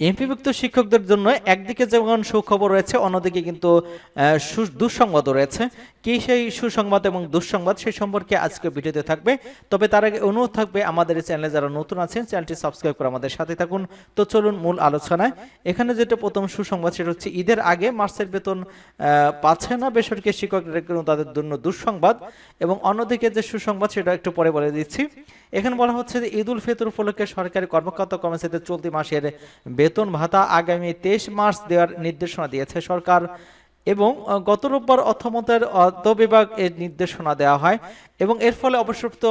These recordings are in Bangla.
এমপিভুক্ত শিক্ষকদের জন্য একদিকে যেমন সুখবর রয়েছে, অন্যদিকে কিন্তু দুঃসংবাদও রয়েছে। কি সেই সুসংবাদ এবং দুঃসংবাদ সেই সম্পর্কে আজকে ভিডিওতে থাকবে। তবে তার আগে অনুরোধ থাকবে, আমাদের এই চ্যানেলে যারা নতুন আছেন, চ্যানেলটি সাবস্ক্রাইব করে আমাদের সাথে থাকুন। তো চলুন মূল আলোচনায়। এখানে যেটা প্রথম সুসংবাদ, সেটা হচ্ছে ঈদের আগে মার্চের বেতন পাচ্ছে না বেসরকারি শিক্ষকদের জন্য তাদের জন্য দুঃসংবাদ। এবং অন্যদিকে যে সুসংবাদ, সেটা একটু পরে বলে দিচ্ছি। এখানে বলা হচ্ছে যে ঈদ উল ফিতর উপলক্ষে সরকারি কর্মকর্তা কর্মচারীদের চলতি মাসের বেতন ভাতা আগামী তেইশ মার্চ দেওয়ার নির্দেশনা দিয়েছে সরকার। এবং গত রোববার অর্থমন্ত্রের অর্থ বিভাগ এর নির্দেশনা দেওয়া হয় এবং এর ফলে অবসরপ্রাপ্ত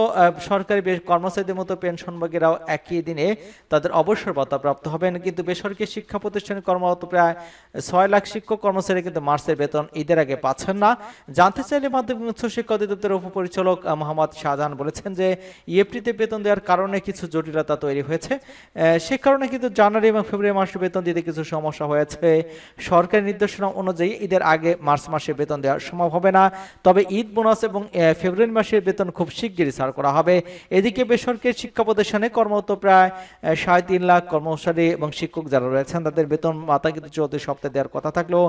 সরকারি কর্মচারীদের মতো পেনশনভোগীরাও একই দিনে তাদের অবসর ভাতা প্রাপ্ত হবেন। কিন্তু বেসরকারি শিক্ষা প্রতিষ্ঠানে কর্মরত প্রায় ছয় লাখ শিক্ষক কর্মচারী কিন্তু মার্চের বেতন ঈদের আগে পাচ্ছেন না। জানতে চাইলে মাধ্যমিক উচ্চ শিক্ষা অধিদপ্তরের উপপরিচালক মোহাম্মদ শাহজাহান বলেছেন যে ইএফটিতে বেতন দেওয়ার কারণে কিছু জটিলতা তৈরি হয়েছে। সে কারণে কিন্তু জানুয়ারি এবং ফেব্রুয়ারি মাসে বেতন দিতে কিছু সমস্যা হয়েছে। সরকারি নির্দেশনা অনুযায়ী ঈদের আগে মার্চ মাসে বেতন দেওয়া সম্ভব হবে না। তবে ঈদ বোনাস এবং ফেব্রুয়ারি মাসের বেতন খুব শিগগিরই ছাড় করা হবে। এদিকে বেসরকারি শিক্ষা প্রতিষ্ঠানে কর্মরত প্রায় সাড়ে তিন লাখ কর্মচারী এবং শিক্ষক যারা রয়েছেন, তাদের বেতন ভাতা কিন্তু চলতি সপ্তাহে দেওয়ার কথা থাকলেও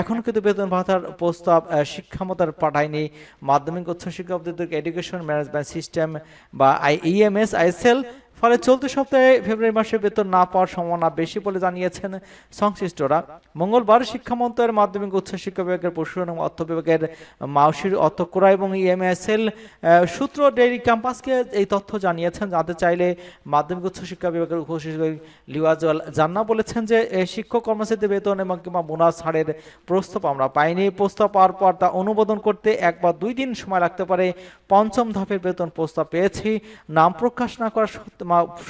এখন কিন্তু বেতন ভাতার প্রস্তাব শিক্ষামতার পাঠায়নি। মাধ্যমিক উচ্চ শিক্ষা অধিদপ্তর এডুকেশন ম্যানেজমেন্ট সিস্টেম বা আই ইএমএস আইএসএল ফলে চলতি সপ্তাহে ফেব্রুয়ারি মাসে বেতন না পাওয়ার সম্ভাবনা বেশি বলে জানিয়েছেন সংশ্লিষ্টরা। মঙ্গলবার শিক্ষা মন্ত্রণালয়ের মাধ্যমিক উচ্চ শিক্ষা বিভাগের প্রশাসন এবং অর্থ বিভাগের মাউসির অধ্যক্ষরা এবং ইএমএসএল সূত্র ডেইরি ক্যাম্পাসকে এই তথ্য জানিয়েছেন। জানতে চাইলে মাধ্যমিক উচ্চ শিক্ষা বিভাগের উপশিক্ষক লিওয়াজুয়াল জান্না বলেছেন যে শিক্ষক কর্মচারীদের বেতন এবং কিংবা বোনাস ছাড়ের প্রস্তাব আমরা পাইনি। প্রস্তাব পাওয়ার পর তা অনুমোদন করতে এক বা দুই দিন সময় লাগতে পারে। পঞ্চম ধাপের বেতন প্রস্তাব পেয়েছি। নাম প্রকাশ না করার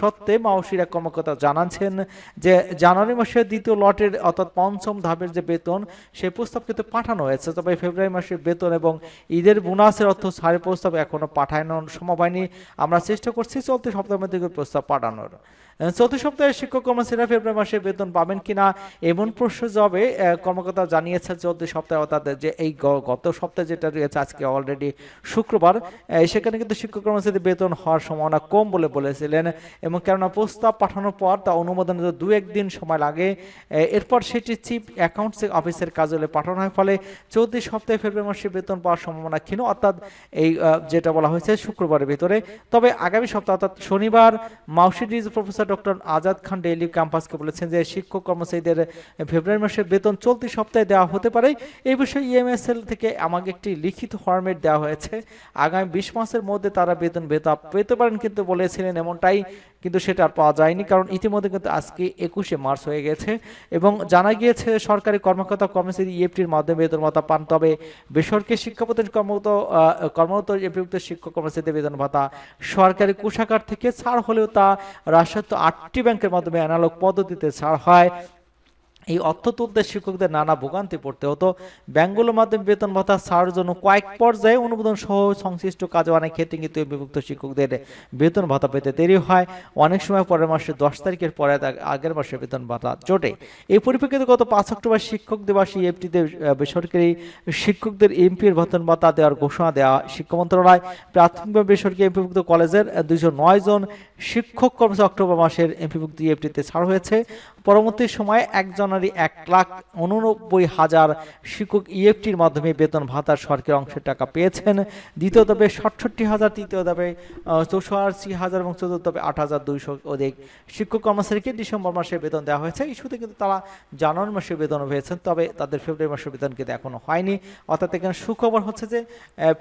সত্ত্বে- মাওসির কর্মকর্তা জানাচ্ছেন যে জানুয়ারি মাসের দ্বিতীয় লটের অর্থাৎ পঞ্চম ধাপের যে বেতন সেই প্রস্তাব কিন্তু পাঠানো হয়েছে। তবে ফেব্রুয়ারি মাসের বেতন এবং ঈদের বোনাসের অর্থ ছাড়ের প্রস্তাব এখনও পাঠানো সম্ভব হয়নি। আমরা চেষ্টা করছি চলতি সপ্তাহের মধ্যে প্রস্তাব পাঠানোর। চলতি সপ্তাহে শিক্ষক কর্মচারীরা ফেব্রুয়ারি মাসে বেতন পাবেন কিনা এমন প্রশ্ন জবে কর্মকর্তা জানিয়েছে চলতি সপ্তাহে, অর্থাৎ যে এই গত সপ্তাহে যেটা রয়েছে, আজকে অলরেডি শুক্রবার সেখানে কিন্তু শিক্ষক কর্মচারীদের বেতন হওয়ার সম্ভাবনা কম বলে বলেছিলেন। এবং কেননা প্রস্তাব পাঠানোর পর তা অনুমোদনের দু একদিন সময় লাগে। এরপর সেটি চিফ অ্যাকাউন্টস অফিসের কার্যালয়ে পাঠানো হয়। ফলে চলতি সপ্তাহে ফেব্রুয়ারি মাসে বেতন পাওয়ার সম্ভাবনা ক্ষীণ, অর্থাৎ এই যেটা বলা হয়েছে শুক্রবারের ভিতরে। তবে আগামী সপ্তাহ, অর্থাৎ শনিবার মাউসিডিজ professor doctor Azad Khan daily ক্যাম্পাসকে বলেছেন যে শিক্ষক কর্মচারীদের ফেব্রুয়ারি মাসের বেতন চলতি সপ্তাহে দেওয়া হতে পারে। এই বিষয়ে ইএমএসএল থেকে আমাকে একটি লিখিত ফরম্যাট দেওয়া হয়েছে। আগামী বিশ মাসের মধ্যে তারা বেতন বেতা পেতে পারেন কিন্তু বলেছিলেন এমনটাই কিন্তু সেটা আর পাওয়া যায়নি, কারণ ইতিমধ্যে কিন্তু আজকে একুশে মার্চ হয়ে গেছে এবং জানা গিয়েছে সরকারি কর্মকর্তা কর্মচারী ইএফটির মাধ্যমে বেতন ভাতা পান, তবে বেসরকারি শিক্ষা প্রতিষ্ঠান কর্মরত কর্মরত শিক্ষক কর্মচারীদের বেতন ভাতা সরকারি কোষাগার থেকে ছাড় হলেও তা রাষ্ট্রায়ত্ত আটটি ব্যাংকের মাধ্যমে অ্যানালগ পদ্ধতিতে ছাড় হয়। এই অর্থ তুলতে শিক্ষকদের নানা ভোগান্তি পড়তে হতো। ব্যাংকগুলোর মাধ্যমে বেতন ভাতা ছাড়ার জন্য কয়েক পর্যায়ে অনুমোদন সহ সংশ্লিষ্ট কাজে অনেক ক্ষেত্রে কিন্তু বিভক্ত শিক্ষকদের বেতন ভাতা পেতে দেরি হয়। অনেক সময় পরের মাসে দশ তারিখের পরে আগের মাসে বেতন ভাতা জোটে। এই পরিপ্রেক্ষিতে গত পাঁচ অক্টোবর শিক্ষক দিবস এফটিতে বেসরকারি শিক্ষকদের এমপির বেতন ভাতা দেওয়ার ঘোষণা দেওয়া শিক্ষা মন্ত্রণালয়। প্রাথমিক বা বেসরকারি এমপিভুক্ত কলেজের দুইশো নয় জন শিক্ষক কর্মচারী অক্টোবর মাসের এমপিভুক্ত এফটিতে ছাড় হয়েছে। পরবর্তী সময়ে এক জানুয়ারি এক লাখ উননব্বই হাজার শিক্ষক ইএফটির মাধ্যমে বেতন ভাতার সরকারি অংশের টাকা পেয়েছেন। দ্বিতীয় ধাপে সাতষট্টি হাজার, তৃতীয় ধাপে চৌষট্টি হাজার এবং চতুর্থ ধাপে আট হাজার দুইশো অধিক শিক্ষক কর্মচারীকে ডিসেম্বর মাসে বেতন দেওয়া হয়েছে। ইস্যুতে কিন্তু তারা জানুয়ারি মাসে বেতন পেয়েছেন, তবে তাদের ফেব্রুয়ারি মাসের বেতন কিন্তু এখনও হয়নি। অর্থাৎ এখানে সুখবর হচ্ছে যে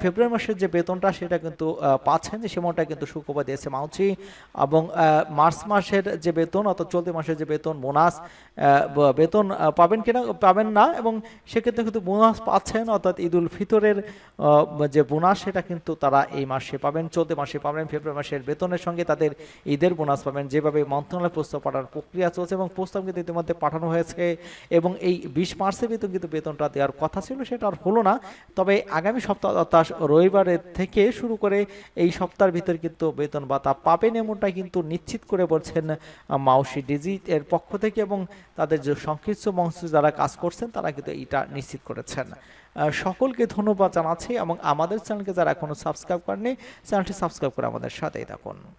ফেব্রুয়ারি মাসের যে বেতনটা সেটা কিন্তু পাচ্ছেন যে সেমনটা কিন্তু সুখবর দিয়েছে মাউচি এবং মার্চ মাসের যে বেতন অর্থাৎ চলতি মাসের যে বেতন, বোনাস বেতন পাবেন কিনা, পাবেন না এবং সেক্ষেত্রে কিন্তু বোনাস পাচ্ছেন, অর্থাৎ ঈদ উল ফিতরের যে বোনাস সেটা কিন্তু তারা এই মাসে পাবেন, চলতি মাসে পাবেন, ফেব্রুয়ারি মাসের বেতনের সঙ্গে তাদের ঈদের বোনাস পাবেন। যেভাবে মন্ত্রণালয় প্রস্তাব পাঠানোর প্রক্রিয়া চলছে এবং প্রস্তাব কিন্তু ইতিমধ্যে পাঠানো হয়েছে এবং এই বিশ মার্চের ভিতর কিন্তু বেতনটা দেওয়ার কথা ছিল, সেটা আর হলো না। তবে আগামী সপ্তাহ অর্থাৎ রবিবারের থেকে শুরু করে এই সপ্তাহের ভিতর কিন্তু বেতন ভাতা পাবেন এমনটা কিন্তু নিশ্চিত করে বলছেন মাউসি ডিজিট এর পক্ষ থেকে এবং তাদের যে সংশ্লিষ্ট বংশ যারা কাজ করছেন, তারা কিন্তু এটা নিশ্চিত করেছেন। সকলকে ধন্যবাদ জানাচ্ছি এবং আমাদের চ্যানেলকে যারা এখনও সাবস্ক্রাইব করেনি চ্যানেলটি সাবস্ক্রাইব করে আমাদের সাথেই থাকুন।